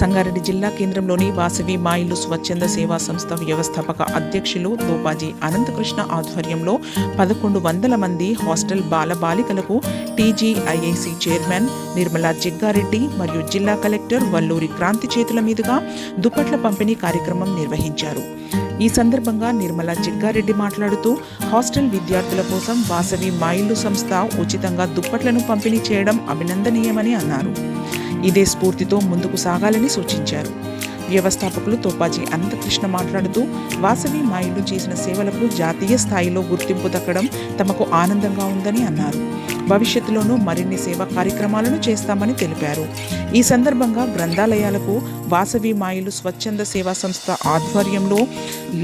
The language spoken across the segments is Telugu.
సంగారెడ్డి జిల్లా కేంద్రంలోని వాసవి మా ఇల్లు స్వచ్ఛంద సేవా సంస్థ వ్యవస్థాపక అధ్యక్షులు దోపాజీ అనంతకృష్ణ ఆధ్వర్యంలో పదకొండు వందల మంది హాస్టల్ బాల బాలికలకు టీజీఐఐసి చైర్మన్ నిర్మలా జగ్గారెడ్డి మరియు జిల్లా కలెక్టర్ వల్లూరి క్రాంతి చేతుల మీదుగా దుప్పట్ల పంపిణీ కార్యక్రమం నిర్వహించారు. ఈ సందర్భంగా నిర్మలా జగ్గారెడ్డి మాట్లాడుతూ హాస్టల్ విద్యార్థుల కోసం వాసవి మా సంస్థ ఉచితంగా దుప్పట్లను పంపిణీ చేయడం అభినందనీయమని అన్నారు. ఇదే స్ఫూర్తితో ముందుకు సాగాలని సూచించారు. వ్యవస్థాపకులు తోపాజీ అనంతకృష్ణ మాట్లాడుతూ వాసవి మా చేసిన సేవలకు జాతీయ స్థాయిలో గుర్తింపు దక్కడం తమకు ఆనందంగా ఉందని అన్నారు. భవిష్యత్తులోనూ మరిన్ని సేవా కార్యక్రమాలను చేస్తామని తెలిపారు. ఈ సందర్భంగా గ్రంథాలయాలకు వాసవి మాయలు స్వచ్ఛంద సేవా సంస్థ ఆధ్వర్యంలో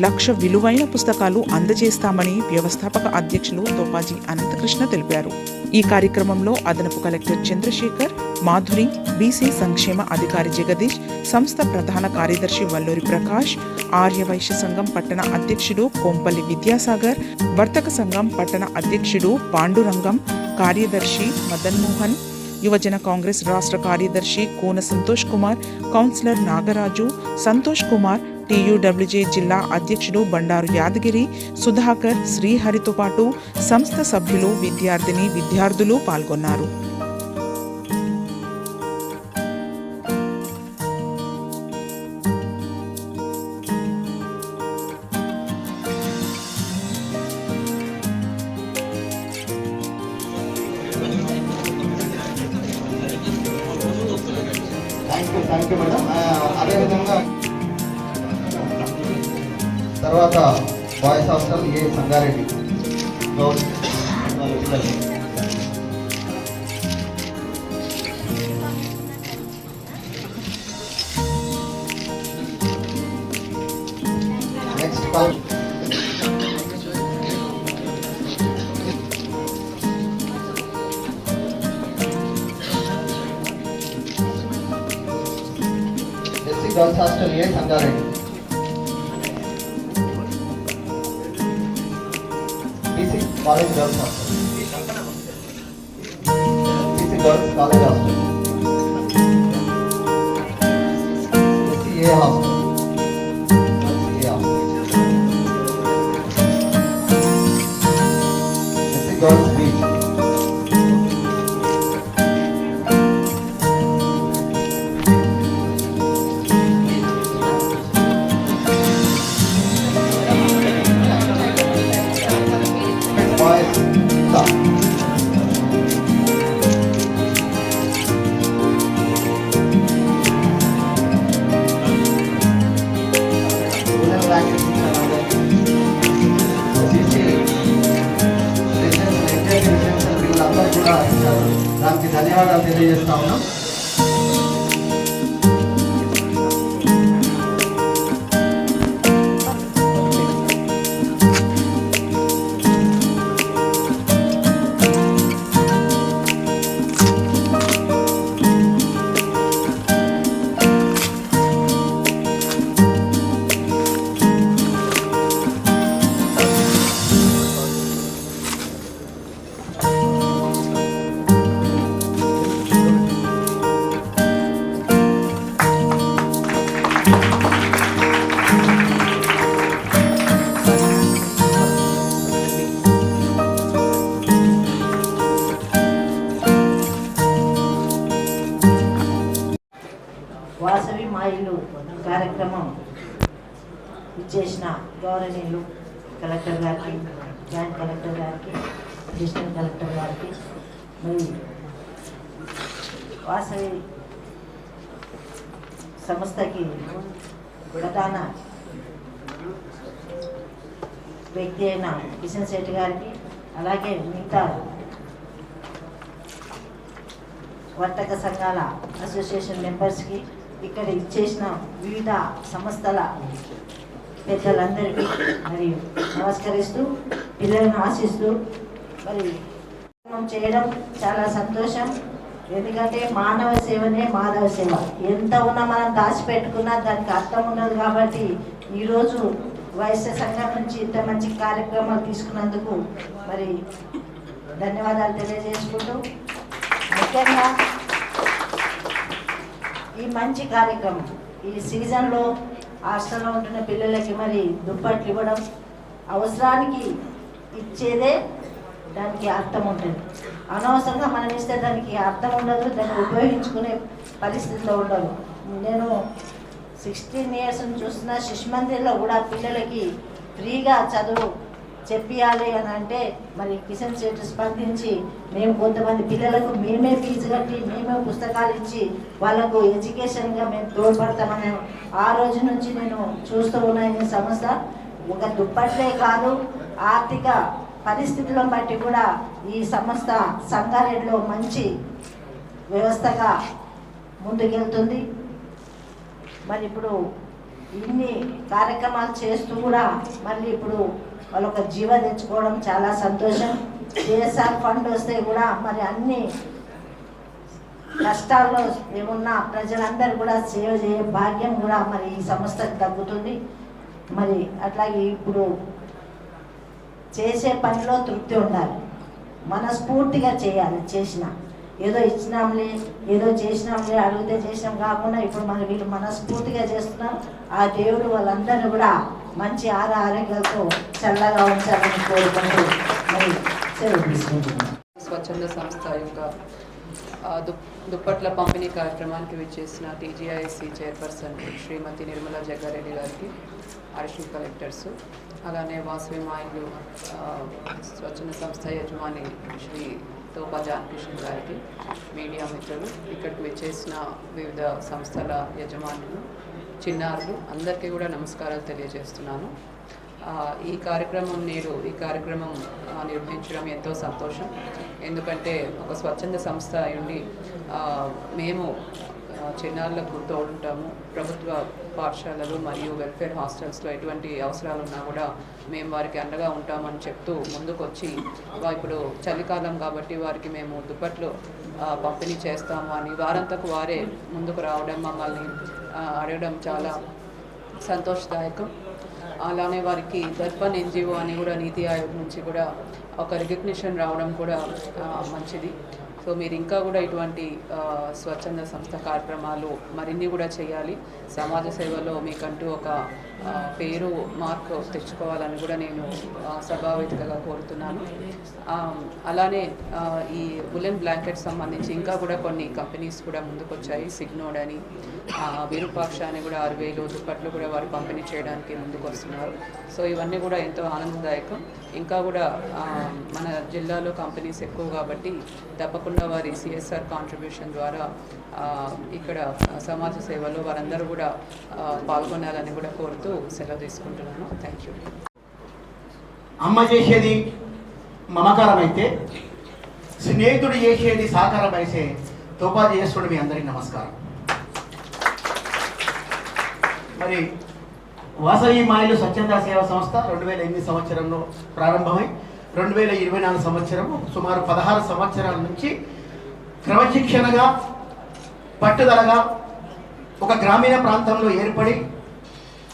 లక్ష విలువైన పుస్తకాలు అందజేస్తామని వ్యవస్థాపక అధ్యక్షులు తోపాజీ అనంతకృష్ణ తెలిపారు. ఈ కార్యక్రమంలో అదనపు కలెక్టర్ చంద్రశేఖర్ మాధురి బీసీ సంక్షేమ అధికారి జగదీష్ సంస్థ ప్రధాన కార్యదర్శి వల్లూరి ప్రకాష్ ఆర్యవైశ్య సంఘం పట్టణ అధ్యక్షుడు కోంపల్లి విద్యాసాగర్ వర్తక సంఘం పట్టణ అధ్యక్షుడు పాండురంగం కార్యదర్శి మదన్ మోహన్ యువజన కాంగ్రెస్ రాష్ట్ర కార్యదర్శి కోన సంతోష్ కుమార్ కౌన్సిలర్ నాగరాజు సంతోష్ కుమార్ టీయూడబ్ల్యూజే జిల్లా అధ్యక్షుడు బండారు యాదగిరి సుధాకర్ శ్రీహరితో పాటు సంస్థ సభ్యులు విద్యార్థిని విద్యార్థులు పాల్గొన్నారు. థ్యాంక్ యూ మేడం అదేవిధంగా తర్వాత బాయ్స్ హాస్టల్ ఏ Sangareddy. Goud BC college girls hostel ధన్యవాదాలు తెలియజేస్తా ఉన్నాం. ఇచ్చేసిన గౌరవనీయులు కలెక్టర్ గారికి జాయింట్ కలెక్టర్ గారికి అడిషనల్ కలెక్టర్ గారికి మరి వాసవి సంస్థకి ప్రధాన వ్యక్తి అయిన కిషన్ శెట్టి గారికి అలాగే మిగతా వర్తక సంఘాల అసోసియేషన్ మెంబర్స్కి ఇక్కడ ఇచ్చేసిన వివిధ సంస్థల పెద్దలందరికీ మరి నమస్కరిస్తూ పిల్లలను ఆశిస్తూ మరి చేయడం చాలా సంతోషం. ఎందుకంటే మానవ సేవనే మానవ సేవ. ఎంత ఉన్నా మనం దాచిపెట్టుకున్నా దానికి అర్థం ఉన్నది కాబట్టి ఈరోజు వైశ్య సంఘం నుంచి ఇంత మంచి కార్యక్రమాలు తీసుకున్నందుకు మరి ధన్యవాదాలు తెలియజేసుకుంటూ ముఖ్యంగా ఈ మంచి కార్యక్రమం ఈ సీజన్లో హాస్టల్లో ఉంటున్న పిల్లలకి మరి దుప్పట్లు ఇవ్వడం అవసరానికి ఇచ్చేదే దానికి అర్థం ఉంటుంది అనవసరంగా మనం ఇస్తే దానికి అర్థం ఉండదు దాన్ని ఉపయోగించుకునే పరిస్థితిలో ఉండదు. నేను సిక్స్టీన్ ఇయర్స్ చూస్తున్న శిశు మందిర్లో కూడా పిల్లలకి ఫ్రీగా చదువు చెప్పియాలి అని అంటే మరి కిషన్ శెట్టి స్పందించి మేము కొంతమంది పిల్లలకు మేమే ఫీజు కట్టి మేమే పుస్తకాలు ఇచ్చి వాళ్ళకు ఎడ్యుకేషన్గా మేము తోడ్పడతామని ఆ రోజు నుంచి నేను చూస్తూ ఉన్నాయని ఈ సంస్థ. ఒక దుప్పట్లే కాదు ఆర్థిక పరిస్థితులను బట్టి కూడా ఈ సంస్థ సంగారెడ్డిలో మంచి వ్యవస్థగా ముందుకెళ్తుంది. మరి ఇప్పుడు ఇన్ని కార్యక్రమాలు చేస్తూ కూడా మళ్ళీ ఇప్పుడు వాళ్ళు ఒక జీవ తెచ్చుకోవడం చాలా సంతోషం. ఏఎస్ఆర్ ఫండ్ వస్తే కూడా మరి అన్ని కష్టాల్లో ఏమున్నా ప్రజలందరూ కూడా సేవ చేయ భాగ్యం కూడా మరి ఈ సంస్థకు తగ్గుతుంది మరి అట్లాగే ఇప్పుడు చేసే పనిలో తృప్తి ఉండాలి. మనస్ఫూర్తిగా చేయాలి చేసిన. ఏదో ఇచ్చినాంలే ఏదో చేసినాంలే అడిగితే చేసినాం కాకుండా ఇప్పుడు మన వీళ్ళు మనస్ఫూర్తిగా చేస్తున్నారు. ఆ దేవుడు వాళ్ళందరినీ కూడా మంచి ఆర ఆరోగ్యాలతో చల్లగా ఉంచాలని కోరుకుంటూ మరి సెలవు స్వచ్ఛంద సంస్థ యొక్క దుప్ దుప్పట్ల పంపిణీ కార్యక్రమానికి విచ్చేసిన టీజీఐసి చైర్పర్సన్ శ్రీమతి నిర్మలా జగ్గారెడ్డి గారికి అడిషనల్ కలెక్టర్స్ అలానే వాసవి మాయిలు స్వచ్ఛంద సంస్థ యజమాని శ్రీ తోపా జానకృష్ణ గారికి మీడియా మిత్రులు ఇక్కడికి విచ్చేసిన వివిధ సంస్థల యజమానులు చిన్నారులు అందరికీ కూడా నమస్కారాలు తెలియజేస్తున్నాను. ఈ కార్యక్రమం నేను ఈ కార్యక్రమం నిర్వహించడం ఎంతో సంతోషం. ఎందుకంటే ఒక స్వచ్ఛంద సంస్థ అయ్యుండి మేము చిన్నారులకు తోడుంటాము ప్రభుత్వ పాఠశాలలు మరియు వెల్ఫేర్ హాస్టల్స్లో ఎటువంటి అవసరాలు ఉన్నా కూడా మేము వారికి అండగా ఉంటామని చెప్తూ ముందుకొచ్చి ఇప్పుడు చలికాలం కాబట్టి వారికి మేము దుప్పట్లు పంపిణీ చేస్తాము అని వారంతకు వారే ముందుకు రావడం మమ్మల్ని అడగడం చాలా సంతోషదాయకం. అలానే వారికి దర్పణ్ ఎన్జిఓ అని కూడా నీతి ఆయోగ్ నుంచి కూడా ఒక రికగ్నిషన్ రావడం కూడా మంచిది. సో మీరు ఇంకా కూడా ఇటువంటి స్వచ్ఛంద సంస్థ కార్యక్రమాలు మరిన్ని కూడా చేయాలి. సమాజ సేవలో మీకంటూ ఒక పేరు మార్క్ తెచ్చుకోవాలని కూడా నేను సభావేదికగా కోరుతున్నాను. అలానే ఈ ఉలెన్ బ్లాంకెట్ సంబంధించి ఇంకా కూడా కొన్ని కంపెనీస్ కూడా ముందుకొచ్చాయి. సిగ్నోడ్ అని విరూపాక్ష అని కూడా ఆరు వేలు దుప్పట్లు కూడా వారు పంపిణీ చేయడానికి ముందుకు వస్తున్నారు సో ఇవన్నీ కూడా ఎంతో ఆనందదాయకం. ఇంకా కూడా మన జిల్లాలో కంపెనీస్ ఎక్కువ కాబట్టి తప్పకుండా వారి సిఎస్ఆర్ కాంట్రిబ్యూషన్ ద్వారా ఇక్కడ సమాజ సేవలో వారందరూ కూడా పాల్గొనాలని కూడా కోరుతూ సెలవు తీసుకుంటున్నాను. థ్యాంక్ యూ అమ్మ చేసేది మమకారం అయితే స్నేహితుడు చేసేది సాకారం అయితే తోపాది చేస్తుడు మీ అందరికీ నమస్కారం. మరి వాసవి మాయలు స్వచ్ఛంద సేవా సంస్థ రెండు వేల ఎనిమిది సంవత్సరంలో ప్రారంభమై రెండు వేల ఇరవై నాలుగు సంవత్సరము సుమారు పదహారు సంవత్సరాల నుంచి క్రమశిక్షణగా పట్టుదలగా ఒక గ్రామీణ ప్రాంతంలో ఏర్పడి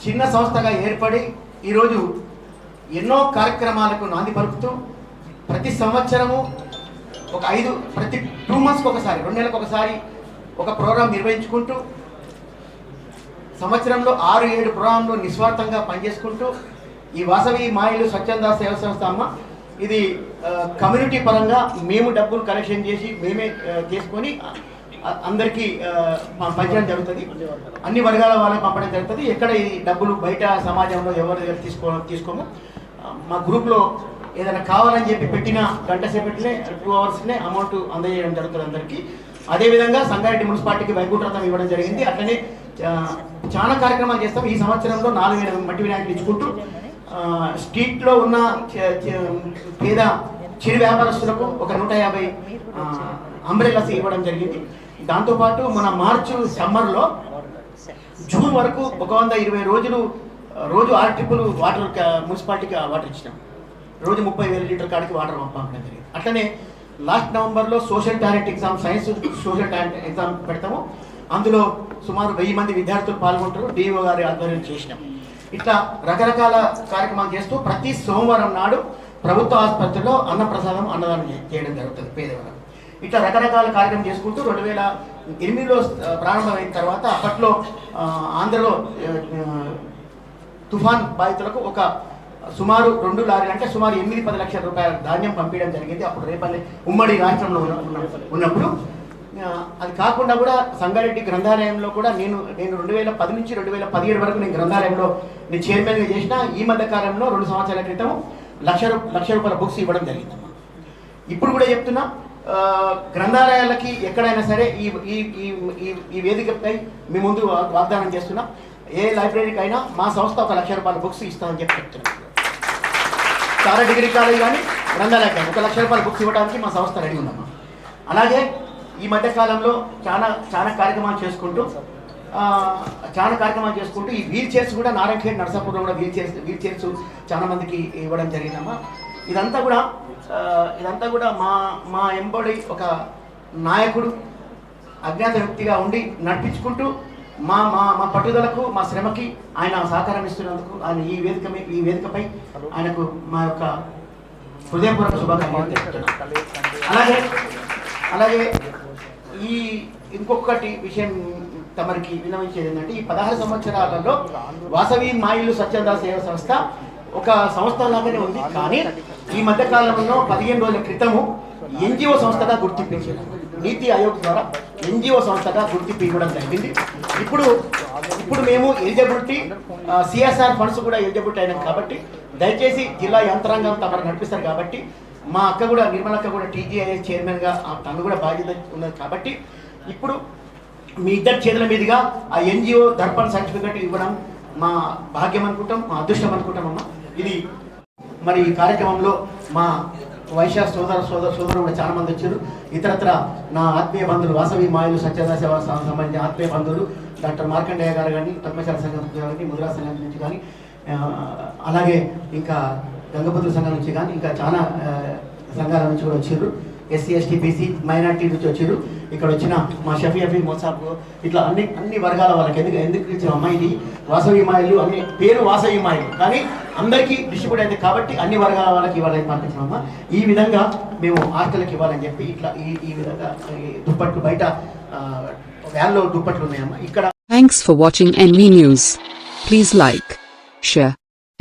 చిన్న సంస్థగా ఏర్పడి ఈరోజు ఎన్నో కార్యక్రమాలకు నాంది పలుకుతూ ప్రతి సంవత్సరము ఒక ఐదు ప్రతి టూ మంత్స్కి ఒకసారి రెండు నెలలకు ఒకసారి ఒక ప్రోగ్రాం నిర్వహించుకుంటూ సంవత్సరంలో ఆరు ఏడు ప్రోగ్రాంలు నిస్వార్థంగా పనిచేసుకుంటూ ఈ వాసవి మాయలు స్వచ్ఛంద సేవ సంస్థ అమ్మ ఇది కమ్యూనిటీ పరంగా మేము డబ్బులు కలెక్షన్ చేసి మేమే చేసుకొని అందరికీ పంచడం జరుగుతుంది. అన్ని వర్గాల వాళ్ళకి పంపడం జరుగుతుంది. ఎక్కడ ఈ డబ్బులు బయట సమాజంలో ఎవరి దగ్గర తీసుకో తీసుకోము. మా గ్రూప్లో ఏదైనా కావాలని చెప్పి పెట్టిన గంట సేపట్లే టూ అవర్స్నే అమౌంట్ అందజేయడం జరుగుతుంది అందరికీ. అదేవిధంగా సంగారెడ్డి మున్సిపాలిటీకి వైకుంఠరథం ఇవ్వడం జరిగింది. అట్లనే చాలా కార్యక్రమాలు చేస్తాం. ఈ సంవత్సరంలో నాలుగు వేల మట్టి వినాయకులు ఇచ్చుకుంటూ స్ట్రీట్లో ఉన్న పేద చిరు వ్యాపారస్తులకు ఒక నూట యాభై అంబ్రెల్లాస్ ఇవ్వడం జరిగింది. దాంతోపాటు మన మార్చు సమ్మర్లో జూన్ వరకు ఒక వంద ఇరవై రోజులు రోజు ఆరు ట్రిప్పులు వాటర్ మున్సిపాలిటీకి వాటర్ ఇచ్చినాం. రోజు ముప్పై వేల లీటర్ కాడికి వాటర్ పంపడం జరిగింది. అట్లనే లాస్ట్ నవంబర్లో social talent exam science social talent exam పెడతాము. అందులో సుమారు వెయ్యి మంది విద్యార్థులు పాల్గొంటారు. డిఓ గారి ఆధ్వర్యం చేసినాం. ఇట్లా రకరకాల కార్యక్రమాలు చేస్తూ ప్రతి సోమవారం నాడు ప్రభుత్వ ఆసుపత్రిలో అన్నప్రసాదం అన్నదానం చేయడం జరుగుతుంది పేదవాళ్ళకు. ఇట్లా రకరకాల కార్యక్రమం చేసుకుంటూ రెండు వేల ఎనిమిదిలో ప్రారంభమైన తర్వాత అప్పట్లో ఆంధ్రలో తుఫాన్ బాధితులకు ఒక సుమారు రెండు లారీలు అంటే సుమారు ఎనిమిది పది లక్షల రూపాయల ధాన్యం పంపించడం జరిగింది. అప్పుడు రేపల్లి ఉమ్మడి రాష్ట్రంలో ఉన్నప్పుడు అది కాకుండా కూడా సంగారెడ్డి గ్రంథాలయంలో కూడా నేను నేను రెండు వేల పది నుంచి రెండు వేల పదిహేడు వరకు నేను గ్రంథాలయంలో నేను చైర్మన్గా చేసిన ఈ మధ్య కాలంలో రెండు సంవత్సరాల క్రితం లక్ష రూ- లక్ష రూపాయల బుక్స్ ఇవ్వడం జరిగిందమ్మా. ఇప్పుడు కూడా చెప్తున్నా గ్రంథాలయాలకి ఎక్కడైనా సరే ఈ ఈ ఈ- ఈ వేదికపై మీ ముందు వాగ్దానం చేస్తున్నాం ఏ లైబ్రరీకి అయినా మా సంస్థ ఒక లక్ష రూపాయల బుక్స్ ఇస్తామని చెప్పి చెప్తున్నాం. చాలా డిగ్రీ కాలేజ్ కానీ గ్రంథాలయం కానీ ఒక లక్ష రూపాయల బుక్స్ ఇవ్వడానికి మా సంస్థ రెడీ ఉందమ్మా. అలాగే ఈ మధ్య కాలంలో చాలా చాలా కార్యక్రమాలు చేసుకుంటూ చాలా కార్యక్రమాలు చేసుకుంటూ ఈ వీల్ చైర్స్ కూడా నారాయణఖేడ్ నరసాపూర్లో కూడా వీల్ చైర్స్ వీల్ చైర్స్ చాలా మందికి ఇవ్వడం జరిగిందమ్మా ఇదంతా కూడా ఇదంతా కూడా మా మా ఎంబడి ఒక నాయకుడు అజ్ఞాత వ్యక్తిగా ఉండి నడిపించుకుంటూ మా మా మా పట్టుదలకు మా శ్రమకి ఆయన సహకారం ఇస్తున్నందుకు ఆయన ఈ వేదిక ఈ వేదికపై ఆయనకు మా యొక్క హృదయపూర్వక శుభాకాంక్షలు. అలాగే అలాగే ఈ ఇంకొకటి విషయం తమరికి విన్నవించేది ఏంటంటే ఈ పదహారు సంవత్సరాలలో వాసవి మాయిలు స్వచ్ఛంద సేవ సంస్థ ఒక సంస్థ లాగానే ఉంది. కానీ ఈ మధ్య కాలంలో పదిహేను రోజుల క్రితము ఎన్జిఓ సంస్థగా గుర్తింపించారు నీతి ఆయోగ్ ద్వారా ఎన్జిఓ సంస్థగా గుర్తింపు ఇవ్వడం జరిగింది. ఇప్పుడు ఇప్పుడు మేము ఎలిజిబిలిటీ సిఎస్ఆర్ ఫండ్స్ కూడా ఎలిజిబిలిటీ అయినాం కాబట్టి దయచేసి జిల్లా యంత్రాంగం తమరు నడిపిస్తారు కాబట్టి మా అక్క కూడా నిర్మల అక్క కూడా టీజీఐఎస్ చైర్మన్గా ఆ తను కూడా బాధ్యత ఉన్నది కాబట్టి ఇప్పుడు మీ ఇద్దరి చేతుల మీదుగా ఆ ఎన్జిఓ దర్పణ్ సర్టిఫికెట్ ఇవ్వడం మా భాగ్యం అనుకుంటాం మా అదృష్టం అనుకుంటాం అమ్మా. ఇది మరి ఈ కార్యక్రమంలో మా వైశ్య సోదర సోదర సోదరులు కూడా చాలా మంది వచ్చారు. ఇతరత్ర నా ఆత్మీయ బంధువులు వాసవి మాయలు సత్యదా సేవా సంబంధించిన ఆత్మీయ బంధువులు డాక్టర్ మార్కండేయ గారు కానీ పద్మశాల సంఘం కానీ ముద్రా సంఘం నుంచి కానీ అలాగే ఇంకా గంగపుత్ర సంఘం నుంచి కానీ ఇంకా చాలా సంఘాల నుంచి కూడా వచ్చారు ఎస్సీ ఎస్టీ బీసీ మైనార్టీ నుంచి వచ్చారు ఇక్కడ వచ్చిన మా షఫీ అఫీ మొసాబ్ ఇట్లా అన్ని అన్ని వర్గాల వాళ్ళకి ఎందుకు ఎందుకు ఇచ్చిన అమ్మాయిది వాసవి మాయలు అన్ని పేరు వాసవి మాయలు. కానీ అందరికీ డిస్ట్రిబ్యూట్ అయింది కాబట్టి అన్ని వర్గాల వాళ్ళకి ఇవ్వాలని పంపించినామా? ఈ విధంగా మేము హాస్టల్కి ఇవ్వాలని చెప్పి ఇట్లా ఈ ఈ విధంగా ఈ దుప్పట్లు బయట వ్యాన్లో దుప్పట్లు ఉన్నాయమ్మా. ఇక్కడ thanks for watching NV news please like share